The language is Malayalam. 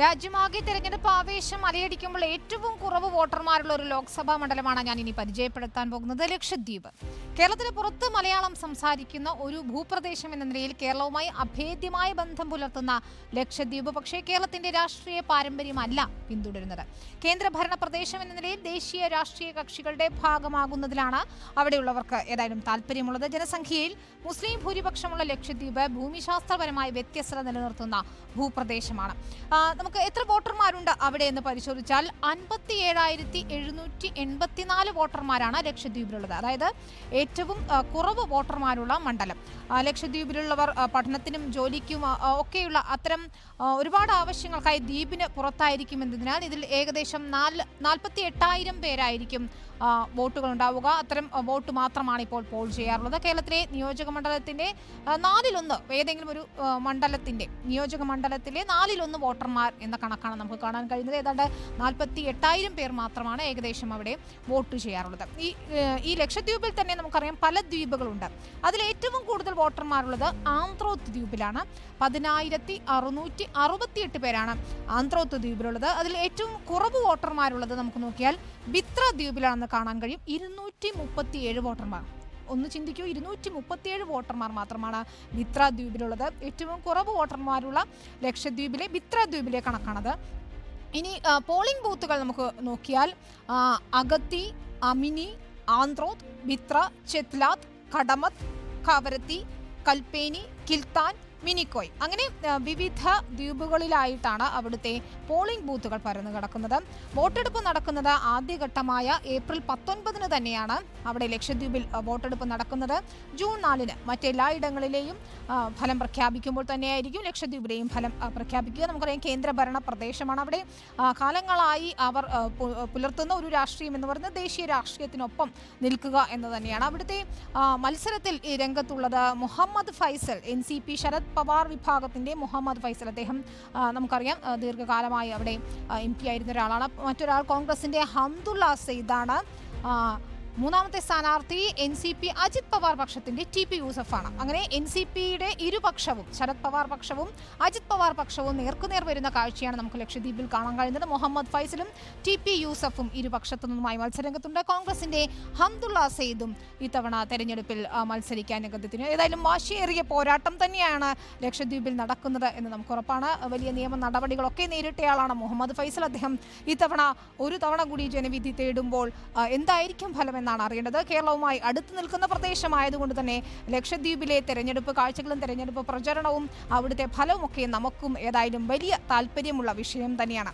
രാജ്യമാകെ തെരഞ്ഞെടുപ്പ് ആവേശം അലയടിക്കുമ്പോൾ ഏറ്റവും കുറവ് വോട്ടർമാരുള്ള ഒരു ലോക്സഭാ മണ്ഡലമാണ് ഞാൻ ഇനി പരിചയപ്പെടുത്താൻ പോകുന്നത് ലക്ഷദ്വീപ്. കേരളത്തിന് പുറത്ത് മലയാളം സംസാരിക്കുന്ന ഒരു ഭൂപ്രദേശം എന്ന നിലയിൽ കേരളവുമായി അഭേദ്യമായ ബന്ധം പുലർത്തുന്ന ലക്ഷദ്വീപ് പക്ഷേ കേരളത്തിന്റെ രാഷ്ട്രീയ പാരമ്പര്യമല്ല പിന്തുടരുന്നത്. കേന്ദ്രഭരണ പ്രദേശം എന്ന നിലയിൽ ദേശീയ രാഷ്ട്രീയ കക്ഷികളുടെ ഭാഗമാകുന്നതിലാണ് അവിടെയുള്ളവർക്ക് ഏതായാലും താല്പര്യമുള്ളത് ജനസംഖ്യയിൽ മുസ്ലിം ഭൂരിപക്ഷമുള്ള ലക്ഷദ്വീപ് ഭൂമിശാസ്ത്രപരമായി വ്യത്യസ്തത നിലനിർത്തുന്ന ഭൂപ്രദേശമാണ്. നമുക്ക് എത്ര വോട്ടർമാരുണ്ട് അവിടെ എന്ന് പരിശോധിച്ചാൽ അൻപത്തി ഏഴായിരത്തി എഴുന്നൂറ്റി എൺപത്തിനാല് വോട്ടർമാരാണ് ലക്ഷദ്വീപിലുള്ളത്. അതായത് ഏറ്റവും കുറവ് വോട്ടർമാരുള്ള മണ്ഡലം. ലക്ഷദ്വീപിലുള്ളവർ പഠനത്തിനും ജോലിക്കും ഒക്കെയുള്ള അത്തരം ഒരുപാട് ആവശ്യങ്ങൾക്കായി ദ്വീപിന് പുറത്തായിരിക്കും എന്നതിനാൽ ഇതിൽ ഏകദേശം നാല് നാൽപ്പത്തി എട്ടായിരം പേരായിരിക്കും വോട്ടുകൾ ഉണ്ടാവുക. അത്തരം വോട്ട് മാത്രമാണ് ഇപ്പോൾ പോൾ ചെയ്യാറുള്ളത്. കേരളത്തിലെ നിയോജക മണ്ഡലത്തിന്റെ നാലിലൊന്ന് ഏതെങ്കിലും ഒരു മണ്ഡലത്തിന്റെ നിയോജക മണ്ഡലത്തിലെ നാലിലൊന്ന് വോട്ടർമാർ എന്ന കണക്കാണ് നമുക്ക് കാണാൻ കഴിയുന്നത്. ഏതാണ്ട് നാൽപ്പത്തി എട്ടായിരം പേർ മാത്രമാണ് ഏകദേശം അവിടെ വോട്ട് ചെയ്യാറുള്ളത്. ഈ ഈ ലക്ഷദ്വീപിൽ തന്നെ നമുക്കറിയാം പല ദ്വീപുകളുണ്ട്. അതിൽ ഏറ്റവും കൂടുതൽ വോട്ടർമാരുള്ളത് ആന്ത്രോത്ത് ദ്വീപിലാണ്. പതിനായിരത്തി അറുന്നൂറ്റി അറുപത്തിയെട്ട് പേരാണ് ആന്ത്രോത്ത് ദ്വീപിലുള്ളത്. അതിൽ ഏറ്റവും കുറവ് വോട്ടർമാരുള്ളത് നമുക്ക് നോക്കിയാൽ ബിത്ര ദ്വീപിലാണെന്ന് കാണാൻ കഴിയും. ഇരുന്നൂറ്റി മുപ്പത്തിയേഴ് വോട്ടർമാർ. ഒന്ന് ചിന്തിക്കൂ ഇരുന്നൂറ്റി മുപ്പത്തിയേഴ് വോട്ടർമാർ മാത്രമാണ് മിത്ര ദ്വീപിലുള്ളത് ഏറ്റവും കുറവ് വോട്ടർമാരുള്ള ലക്ഷദ്വീപിലെ മിത്ര ദ്വീപിലെ കണക്കാണത്. ഇനി പോളിംഗ് ബൂത്തുകൾ നമുക്ക് നോക്കിയാൽ അഗത്തി അമിനി ആന്ത്രോത്ത് ബിത്ര ചെത്ലാത്ത് കടമത് കവരത്തി കൽപ്പേനി കിൽത്താൻ മിനിക്കോയ്. അങ്ങനെ വിവിധ ദ്വീപുകളിലായിട്ടാണ് അവിടുത്തെ പോളിംഗ് ബൂത്തുകൾ പരന്നു കിടക്കുന്നത്. വോട്ടെടുപ്പ് നടക്കുന്നത് ആദ്യഘട്ടമായ ഏപ്രിൽ പത്തൊൻപതിന് തന്നെയാണ് അവിടെ ലക്ഷദ്വീപിൽ വോട്ടെടുപ്പ് നടക്കുന്നത്. ജൂൺ നാലിന് മറ്റെല്ലായിടങ്ങളിലെയും ഫലം പ്രഖ്യാപിക്കുമ്പോൾ തന്നെയായിരിക്കും ലക്ഷദ്വീപിലെയും ഫലം പ്രഖ്യാപിക്കുക. നമുക്കറിയാം കേന്ദ്രഭരണ പ്രദേശമാണ് അവിടെ. കാലങ്ങളായി അവർ പുലർത്തുന്ന ഒരു രാഷ്ട്രീയം എന്ന് പറയുന്നത് ദേശീയ രാഷ്ട്രീയത്തിനൊപ്പം നിൽക്കുക എന്ന് തന്നെയാണ്. അവിടുത്തെ മത്സരത്തിൽ രംഗത്തുള്ളത് Muhammad Faisal N C P Sharad Pawar വിഭാഗത്തിന്റെ മുഹമ്മദ് ഫൈസൽ. അദ്ദേഹം നമുക്കറിയാം ദീർഘകാലമായി അവിടെ എം പി ആയിരുന്ന ഒരാളാണ്. മറ്റൊരാൾ കോൺഗ്രസിന്റെ ഹംദുള്ള സെയ്ദാണ്. മൂന്നാമത്തെ സ്ഥാനാർത്ഥി N C P Ajit Pawar പക്ഷത്തിന്റെ T P യൂസഫാണ് അങ്ങനെ എൻ സി പിയുടെ ഇരുപക്ഷവും ശരത് പവാർ പക്ഷവും അജിത് പവാർ പക്ഷവും നേർക്കുനേർ വരുന്ന കാഴ്ചയാണ് നമുക്ക് ലക്ഷദ്വീപിൽ കാണാൻ കഴിയുന്നത്. മുഹമ്മദ് ഫൈസലും ടി പി യൂസഫും ഇരുപക്ഷത്തു നിന്നുമായി മത്സരരംഗത്തുണ്ട്. കോൺഗ്രസിന്റെ ഹംദുള്ള സെയ്ദും ഇത്തവണ തെരഞ്ഞെടുപ്പിൽ മത്സരിക്കാൻ രംഗത്തിന് ഏതായാലും വാശിയേറിയ പോരാട്ടം തന്നെയാണ് ലക്ഷദ്വീപിൽ നടക്കുന്നത് എന്ന് നമുക്ക് ഉറപ്പാണ്. വലിയ നിയമ നടപടികളൊക്കെ നേരിട്ടയാളാണ് മുഹമ്മദ് ഫൈസൽ. അദ്ദേഹം ഇത്തവണ ഒരു തവണ കൂടി ജനവിധി തേടുമ്പോൾ എന്തായിരിക്കും എന്തായിരിക്കും ഫലമെന്നാണ് അറിയേണ്ടത്. കേരളവുമായി അടുത്ത് നിൽക്കുന്ന പ്രദേശമായതുകൊണ്ട് തന്നെ ലക്ഷദ്വീപിലെ തെരഞ്ഞെടുപ്പ് കാഴ്ചകളും തെരഞ്ഞെടുപ്പ് പ്രചരണവും അവിടുത്തെ ഫലവുമൊക്കെ നമുക്കും ഏതായാലും വലിയ താല്പര്യമുള്ള വിഷയം തന്നെയാണ്.